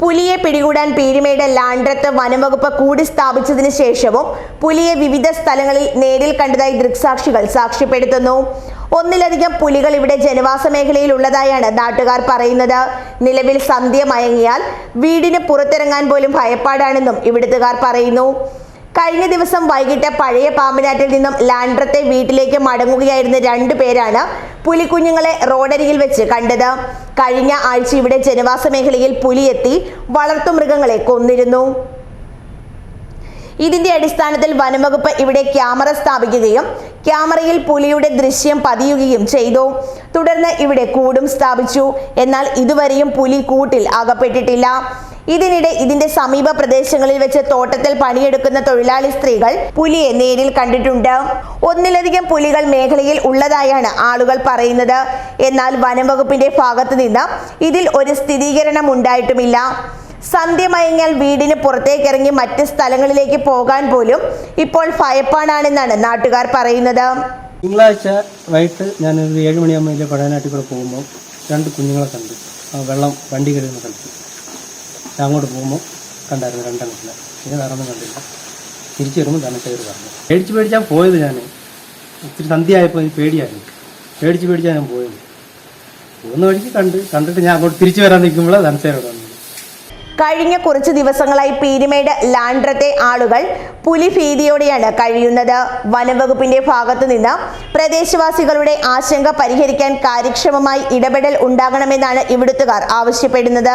പുലിയെ പിടികൂടാൻ പീരുമേട് ലാൻഡ്രത്ത് വനംവകുപ്പ് കൂടി സ്ഥാപിച്ചതിന് ശേഷവും പുലിയെ വിവിധ സ്ഥലങ്ങളിൽ നേരിൽ കണ്ടതായി ദൃക്സാക്ഷികൾ സാക്ഷ്യപ്പെടുത്തുന്നു. ഒന്നിലധികം പുലികൾ ഇവിടെ ജനവാസ മേഖലയിൽ ഉള്ളതായാണ് നാട്ടുകാർ പറയുന്നത്. നിലവിൽ സന്ധ്യ മയങ്ങിയാൽ വീടിന് പുറത്തിറങ്ങാൻ പോലും ഭയപ്പാടാണെന്നും ഇവിടുത്തുകാർ പറയുന്നു. കഴിഞ്ഞ ദിവസം വൈകിട്ട് പഴയ പാമ്പനാട്ടിൽ നിന്നും ലാൻഡ്രത്തെ വീട്ടിലേക്ക് മടങ്ങുകയായിരുന്ന രണ്ടു പേരാണ് പുലിക്കുഞ്ഞുങ്ങളെ റോഡരികിൽ വെച്ച് കണ്ടത്. കഴിഞ്ഞ ആഴ്ച ഇവിടെ ജനവാസ മേഖലയിൽ പുലിയെത്തി വളർത്തുമൃഗങ്ങളെ കൊന്നിരുന്നു. ഇതിന്റെ അടിസ്ഥാനത്തിൽ വനംവകുപ്പ് ഇവിടെ ക്യാമറ സ്ഥാപിക്കുകയും ക്യാമറയിൽ പുലിയുടെ ദൃശ്യം പതിയുകയും ചെയ്തു. തുടർന്ന് ഇവിടെ കൂടും സ്ഥാപിച്ചു. എന്നാൽ ഇതുവരെയും പുലി കൂട്ടിൽ അകപ്പെട്ടിട്ടില്ല. ഇതിനിടെ ഇതിന്റെ സമീപ പ്രദേശങ്ങളിൽ വെച്ച് തോട്ടത്തിൽ പണിയെടുക്കുന്ന തൊഴിലാളി സ്ത്രീകൾ പുലിയെ നേരിൽ കണ്ടിട്ടുണ്ട്. ഒന്നിലധികം പുലികൾ മേഖലയിൽ ഉള്ളതായാണ് ആളുകൾ പറയുന്നത്. എന്നാൽ വനംവകുപ്പിന്റെ ഭാഗത്തു നിന്ന് ഇതിൽ ഒരു സ്ഥിരീകരണം ഉണ്ടായിട്ടുമില്ല. സന്ധ്യ മയങ്ങിയാൽ വീടിന് പുറത്തേക്കിറങ്ങി മറ്റ് സ്ഥലങ്ങളിലേക്ക് പോകാൻ പോലും ഇപ്പോൾ ഭയപ്പാടാണെന്നാണ് നാട്ടുകാർ പറയുന്നത്. തിങ്കളാഴ്ച വൈകിട്ട് ഞാൻ ഒരു ഏഴ് മണിയാകുമ്പോൾ ഇതിലെ പഴയനാട്ടിൽ കൂടെ പോകുമ്പോൾ രണ്ട് കുഞ്ഞുങ്ങളെ കണ്ടു വെള്ളം വണ്ടി കയറുന്ന സ്ഥലത്ത് ഞാൻ അങ്ങോട്ട് പോകുമ്പോൾ കണ്ടായിരുന്നു രണ്ടെണ്ണത്തിൽ പിന്നെ വേറെ ഒന്നും കണ്ടില്ല. തിരിച്ചു വരുമ്പോൾ തന്നെ പറഞ്ഞു പേടിച്ച് പേടിച്ചാൽ പോയത് ഞാൻ ഇത്തിരി സന്ധ്യയായപ്പോൾ എനിക്ക് പേടിയായിരുന്നു പേടിച്ച് പേടിച്ചാൽ ഞാൻ പോയത്. പോകുന്ന വഴിക്ക് കണ്ട് കണ്ടിട്ട് ഞാൻ അങ്ങോട്ട് തിരിച്ചു വരാൻ നിൽക്കുമ്പോൾ ധനസേരോട് വന്നു കഴിഞ്ഞ കുറച്ച് ദിവസങ്ങളായി പീരുമേട് ലാൻഡ്രത്തെ ആളുകൾ പുലിഭീതിയോടെയാണ് കഴിയുന്നത്. വനംവകുപ്പിന്റെ ഭാഗത്തു നിന്ന് പ്രദേശവാസികളുടെ ആശങ്ക പരിഹരിക്കാൻ കാര്യക്ഷമമായി ഇടപെടൽ ഉണ്ടാകണമെന്നാണ് ഇവിടുത്തുകാർ ആവശ്യപ്പെടുന്നത്.